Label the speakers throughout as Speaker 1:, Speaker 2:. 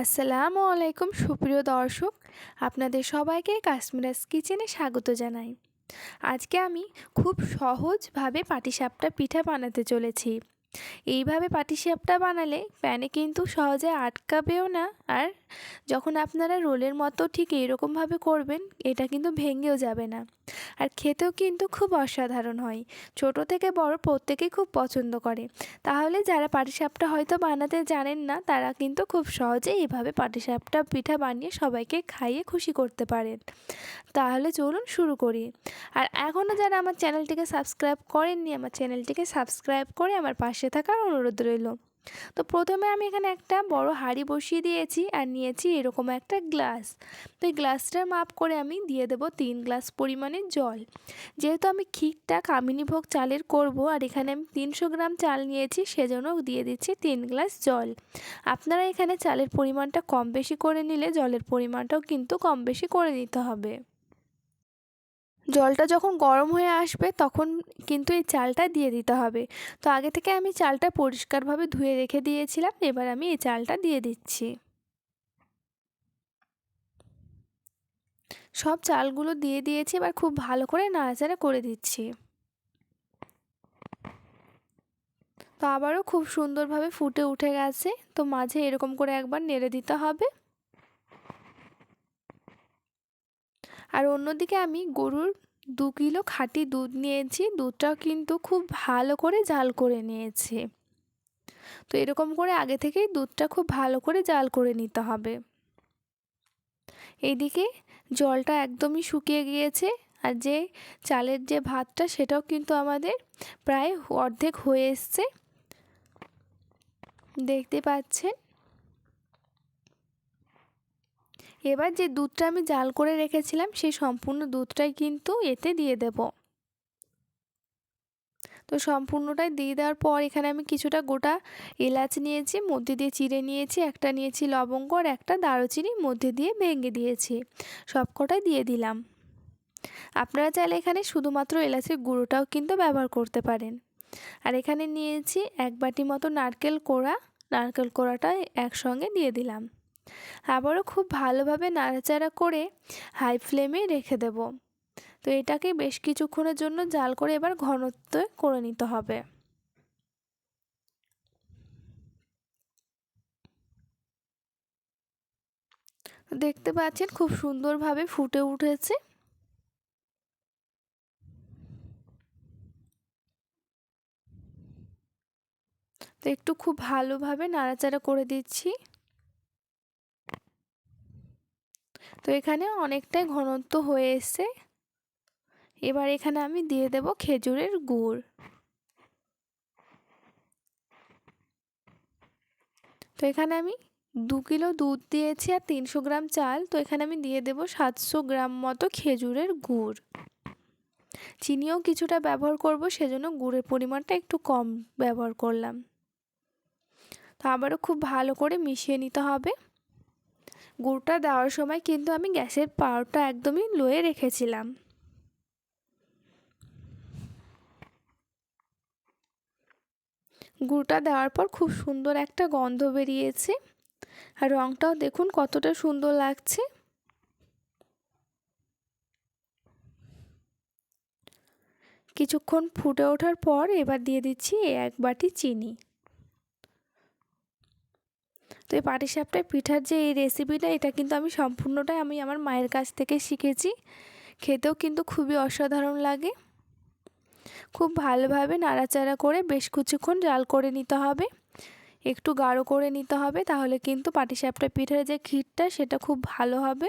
Speaker 1: আসসালামু আলাইকুম, সুপ্রিয় দর্শক। আপনাদের সবাইকে কাশ্মীরাস কিচেনে স্বাগত জানাই। আজকে আমি খুব সহজভাবে পাটিসাপটা পিঠা বানাতে চলেছি। এইভাবে পাটিসাপটা বানালে প্যানে কিন্তু সহজে আটকাবেও না, আর যখন আপনারা রোলের মতো ঠিক এইরকমভাবে করবেন, এটা কিন্তু ভেঙেও যাবে না। আর খেতেও কিন্তু খুব অসাধারণ হয়। ছোট থেকে বড় প্রত্যেকেই খুব পছন্দ করে। তাহলে যারা পাটিসাপটা হয়তো বানাতে জানেন না, তারা কিন্তু খুব সহজে এইভাবে পাটিসাপটা পিঠা বানিয়ে সবাইকে খাইয়ে খুশি করতে পারেন। তাহলে চলুন শুরু করি। আর এখনও যারা আমার চ্যানেলটিকে সাবস্ক্রাইব করেননি, আমার চ্যানেলটিকে সাবস্ক্রাইব করে আমার পাশে থাকার অনুরোধ রইল। তো প্রথমে আমি এখানে একটা বড় হাঁড়ি বসিয়ে দিয়েছি আর নিয়েছি এরকম একটা গ্লাস। তো এই গ্লাসটার মাপ করে আমি দিয়ে দেব তিন গ্লাস পরিমাণে জল। যেহেতু আমি ক্ষীরটা কামিনী ভোগ চালের করব আর এখানে আমি তিনশো গ্রাম চাল নিয়েছি, সেজন্য দিয়ে দিচ্ছি তিন গ্লাস জল। আপনারা এখানে চালের পরিমাণটা কম বেশি করে নিলে জলের পরিমাণটাও কিন্তু কম বেশি করে নিতে হবে। জলটা যখন গরম হয়ে আসবে তখন কিন্তু এই চালটা দিয়ে দিতে হবে। তো আগে থেকে আমি চালটা পরিষ্কারভাবে ধুয়ে রেখে দিয়েছিলাম, এবার আমি এই চালটা দিয়ে দিচ্ছি। সব চালগুলো দিয়ে দিয়েছি, এবার খুব ভালো করে নাড়াচাড়া করে দিচ্ছি। তো আবারও খুব সুন্দরভাবে ফুটে উঠে গেছে, তো মাঝে এরকম করে একবার নেড়ে দিতে হবে। আর অন্যদিকে আমি গরুর দু কিলো খাঁটি দুধ নিয়েছি। দুধটাও কিন্তু খুব ভালো করে জাল করে নিয়েছি। তো এরকম করে আগে থেকেই দুধটা খুব ভালো করে জাল করে নিতে হবে। এইদিকে জলটা একদমই শুকিয়ে গিয়েছে আর যে চালের যে ভাতটা সেটাও কিন্তু আমাদের প্রায় অর্ধেক হয়ে এসছে। দেখতে পাচ্ছেন? এবার যে দুধটা আমি জাল করে রেখেছিলাম, সেই সম্পূর্ণ দুধটাই কিন্তু এতে দিয়ে দেব। তো সম্পূর্ণটাই দিয়ে দেওয়ার পর এখানে আমি কিছুটা গোটা এলাচ নিয়েছি, মধ্যে দিয়ে চিড়ে নিয়েছি, একটা নিয়েছি লবঙ্গ আর একটা দারুচিনি মধ্যে দিয়ে ভেঙে দিয়েছি। সব কটাই দিয়ে দিলাম। আপনারা চাইলে এখানে শুধুমাত্র এলাচের গুঁড়োটাও কিন্তু ব্যবহার করতে পারেন। আর এখানে নিয়েছি এক বাটি মতো নারকেল কোড়া, নারকেল কোড়াটা একসঙ্গে দিয়ে দিলাম। আবারও খুব ভালোভাবে নাড়াচাড়া করে হাই ফ্লেমে রেখে দেব। তো এটাকে বেশ কিছুক্ষণের জন্য জাল করে এবার ঘনত্ব করে নিতে হবে। দেখতে পাচ্ছেন খুব সুন্দরভাবে ফুটে উঠেছে। তো একটু খুব ভালোভাবে নাড়াচাড়া করে দিচ্ছি। তো এখানে অনেকটাই ঘনত্ব হয়ে এসছে। এবার এখানে আমি দিয়ে দেব খেজুরের গুড়। তো এখানে আমি দু কিলো দুধ দিয়েছি আর তিনশো গ্রাম চাল। তো এখানে আমি দিয়ে দেব সাতশো গ্রাম মতো খেজুরের গুড়। চিনিও কিছুটা ব্যবহার করব, সেজন্য গুড়ের পরিমাণটা একটু কম ব্যবহার করলাম। তো আবারও খুব ভালো করে মিশিয়ে নিতে হবে। গুড়টা দেওয়ার সময় কিন্তু আমি গ্যাসের পাওয়ারটা একদমই লোয়ে রেখেছিলাম। গুড়টা দেওয়ার পর খুব সুন্দর একটা গন্ধ বেরিয়েছে। আর রঙটাও দেখুন কতটা সুন্দর লাগছে। কিছুক্ষণ ফুটে ওঠার পর এবার দিয়ে দিচ্ছি এক বাটি চিনি। তো এই পাটিসাপটায় পিঠার যে এই রেসিপিটা এটা কিন্তু আমি সম্পূর্ণটাই আমি আমার মায়ের কাছ থেকে শিখেছি। খেতেও কিন্তু খুবই অসাধারণ লাগে। খুব ভালোভাবে নাড়াচাড়া করে বেশ কিছুক্ষণ জাল করে নিতে হবে। একটু গাঢ় করে নিতে হবে, তাহলে কিন্তু পাটিসাপটা পিঠার যে ক্ষীরটা, সেটা খুব ভালো হবে।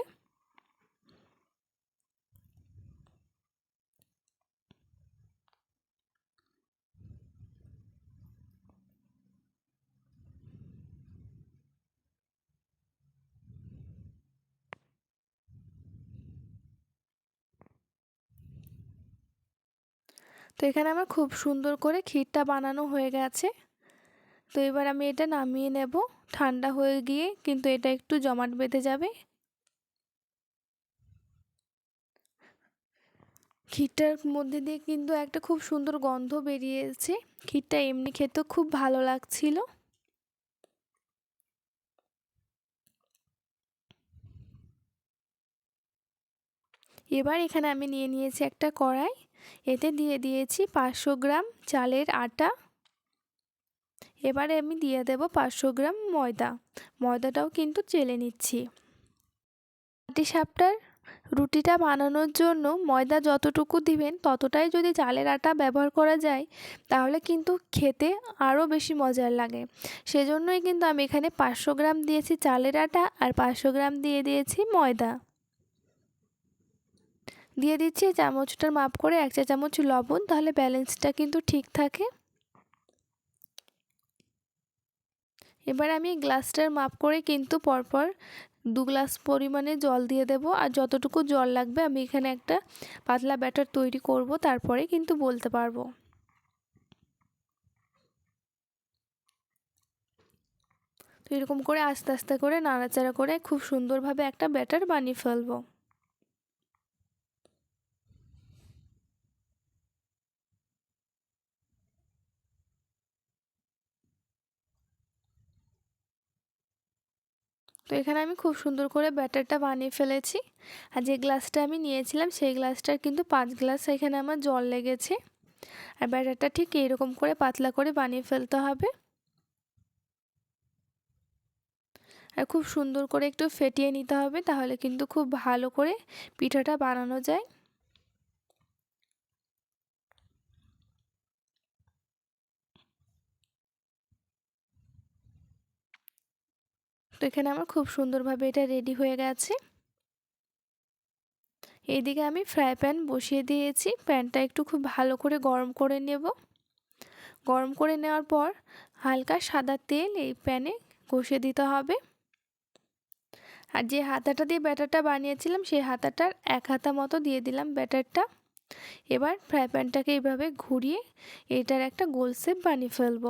Speaker 1: তো এখানে আমার খুব সুন্দর করে ক্ষীরটা বানানো হয়ে গেছে। তো এবার আমি এটা নামিয়ে নেব। ঠান্ডা হয়ে গিয়ে কিন্তু এটা একটু জমাট বেঁধে যাবে। ক্ষীরটার মধ্যে দিয়ে কিন্তু একটা খুব সুন্দর গন্ধ বেরিয়েছে। ক্ষীরটা এমনি খেতে খুব ভালো লাগছিল। এবার এখানে আমি নিয়ে নিয়েছি একটা কড়াই। এতে দিয়ে দিয়েছি পাঁচশো গ্রাম চালের আটা। এবারে আমি দিয়ে দেব পাঁচশো গ্রাম ময়দা। ময়দাটাও কিন্তু চেলে নিচ্ছি। পাটি সাপটার রুটিটা বানানোর জন্য ময়দা যতটুকু দিবেন ততটাই যদি চালের আটা ব্যবহার করা যায়, তাহলে কিন্তু খেতে আরও বেশি মজার লাগে। সেজন্যই কিন্তু আমি এখানে পাঁচশো গ্রাম দিয়েছি চালের আটা আর পাঁচশো গ্রাম দিয়ে দিয়েছি ময়দা। দিয়ে দিচ্ছি চামচটার মাপ করে এক চা চামচ লবণ, তাহলে ব্যালেন্সটা কিন্তু ঠিক থাকে। এবার আমি গ্লাসটার মাপ করে কিন্তু পরপর দু গ্লাস পরিমাণে জল দিয়ে দেব, আর যতটুকু জল লাগবে আমি এখানে একটা পাতলা ব্যাটার তৈরি করব, তারপরে কিন্তু বলতে পারব। তো এরকম করে আস্তে আস্তে করে নাড়াচাড়া করে খুব সুন্দরভাবে একটা ব্যাটার বানিয়ে ফেলব। তো এখানে আমি খুব সুন্দর করে ব্যাটারটা বানিয়ে ফেলেছি। আর যে গ্লাসটা আমি নিয়েছিলাম, সেই গ্লাসটার কিন্তু পাঁচ গ্লাস এখানে আমার জল লেগেছে। আর ব্যাটারটা ঠিক এইরকম করে পাতলা করে বানিয়ে ফেলতে হবে। আর খুব সুন্দর করে একটু ফেটিয়ে নিতে হবে, তাহলে কিন্তু খুব ভালো করে পিঠাটা বানানো যায়। তো এখানে আমার খুব সুন্দরভাবে এটা রেডি হয়ে গেছে। এইদিকে আমি ফ্রাই প্যান বসিয়ে দিয়েছি। প্যানটা একটু খুব ভালো করে গরম করে নেব। গরম করে নেওয়ার পর হালকা সাদা তেল এই প্যানে ঘষে দিতে হবে। আর যে হাতাটা দিয়ে ব্যাটারটা বানিয়েছিলাম, সেই হাতাটার এক হাতা মতো দিয়ে দিলাম ব্যাটারটা। এবার ফ্রাই প্যানটাকে এইভাবে ঘুরিয়ে এটার একটা গোল শেপ বানিয়ে ফেলব।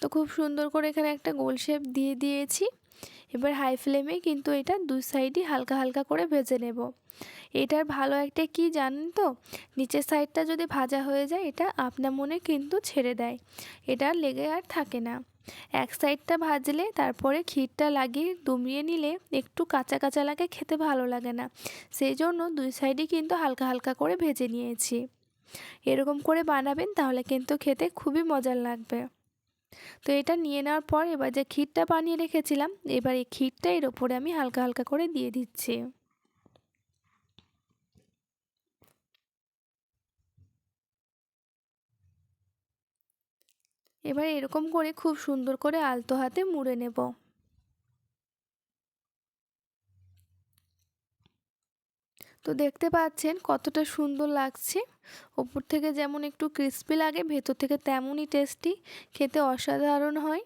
Speaker 1: তো খুব সুন্দর করে এখানে একটা গোল শেপ দিয়ে দিয়েছি। এবার হাই ফ্লেমে কিন্তু এটা দুই সাইডই হালকা হালকা করে ভেজে নেব। এটার ভালো একটা কি জানেন তো? নিচের সাইডটা যদি ভাজা হয়ে যায়, এটা আপনা মনে কিন্তু ছেড়ে দেয়। এটা লেগে আর থাকে না। এক সাইডটা ভাজলে তারপরে ক্ষীরটা লাগিয়ে দুমিয়ে নিলে একটু কাঁচা কাঁচা লাগে, খেতে ভালো লাগে না। সেই জন্য দুই সাইডই কিন্তু হালকা হালকা করে ভেজে নিয়েছি। এরকম করে বানাবেন, তাহলে কিন্তু খেতে খুবই মজার লাগবে। তো এটা নিয়ে নেওয়ার পর এবার যে ক্ষীরটা বানিয়ে রেখেছিলাম, এবার এই ক্ষীরটা এর ওপরে আমি হালকা হালকা করে দিয়ে দিচ্ছি। এবার এরকম করে খুব সুন্দর করে আলতো হাতে মুড়ে নেব। তো দেখতে পাচ্ছেন কতটা সুন্দর লাগছে। ওপর থেকে যেমন একটু ক্রিস্পি লাগে, ভেতর থেকে তেমনই টেস্টি খেতে অসাধারণ হয়।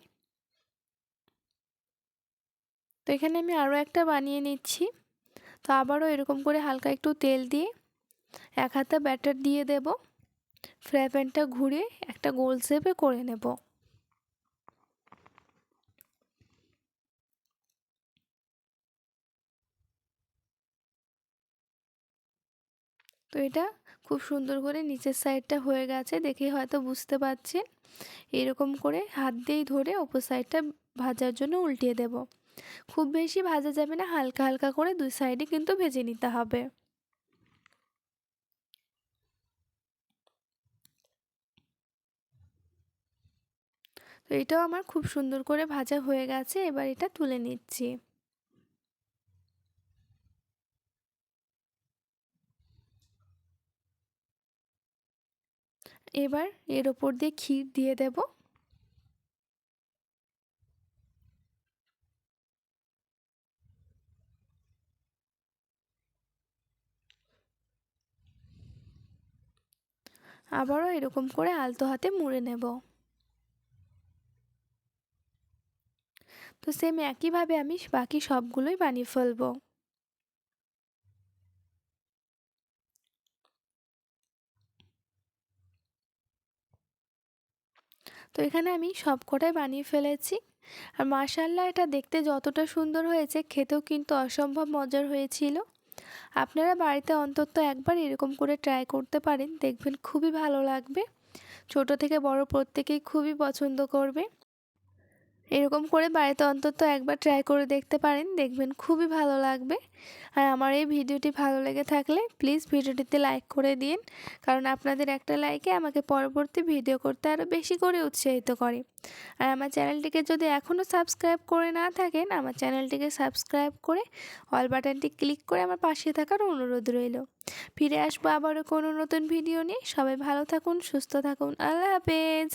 Speaker 1: তো এখানে আমি আরও একটা বানিয়ে নিচ্ছি। তো আবারও এরকম করে হালকা একটু তেল দিয়ে এক হাতা ব্যাটার দিয়ে দেব। ফ্রাই প্যানটা ঘুরে একটা গোল শেপে করে নেব। তো এটা খুব সুন্দর করে নিচের সাইডটা হয়ে গেছে, দেখে হয়তো বুঝতে পারছেন এরকম করে হাত দিয়েই ধরে ওপর সাইডটা ভাজার জন্য উল্টিয়ে দেব। খুব বেশি ভাজা যাবে না, হালকা হালকা করে দুই সাইডে কিন্তু ভেজে নিতে হবে। তো এটাও আমার খুব সুন্দর করে ভাজা হয়ে গেছে, এবার এটা তুলে নিচ্ছি। এবার এর ওপর দিয়ে ক্ষীর দিয়ে দেব। আবারও এরকম করে আলতো হাতে মুড়ে নেব। তো সেম একইভাবে আমি বাকি সবগুলোই বানিয়ে ফেলব। তো এখানে আমি সব কটাই বানিয়ে ফেলেছি। আর মার্শাল্লাহ এটা দেখতে যতটা সুন্দর হয়েছে, খেতেও কিন্তু অসম্ভব মজার হয়েছিল। আপনারা বাড়িতে অন্তত একবার এরকম করে ট্রাই করতে পারেন, দেখবেন খুবই ভালো লাগবে। ছোট থেকে বড় প্রত্যেকেই খুবই পছন্দ করবে। এরকম করে বাড়িতে অন্তত একবার ট্রাই করে দেখতে পারেন, দেখবেন খুবই ভালো লাগবে। আর আমার এই ভিডিওটি ভালো লেগে থাকলে প্লিজ ভিডিওটিতে লাইক করে দিন, কারণ আপনাদের একটা লাইকে আমাকে পরবর্তী ভিডিও করতে আরও বেশি করে উৎসাহিত করে। আর আমার চ্যানেলটিকে যদি এখনও সাবস্ক্রাইব করে না থাকেন, আমার চ্যানেলটিকে সাবস্ক্রাইব করে অল বাটনটি ক্লিক করে আমার পাশে থাকার অনুরোধ রইল। ফিরে আসব আবারও কোনো নতুন ভিডিও নিয়ে। সবাই ভালো থাকুন, সুস্থ থাকুন। আল্লাহ হাফেজ।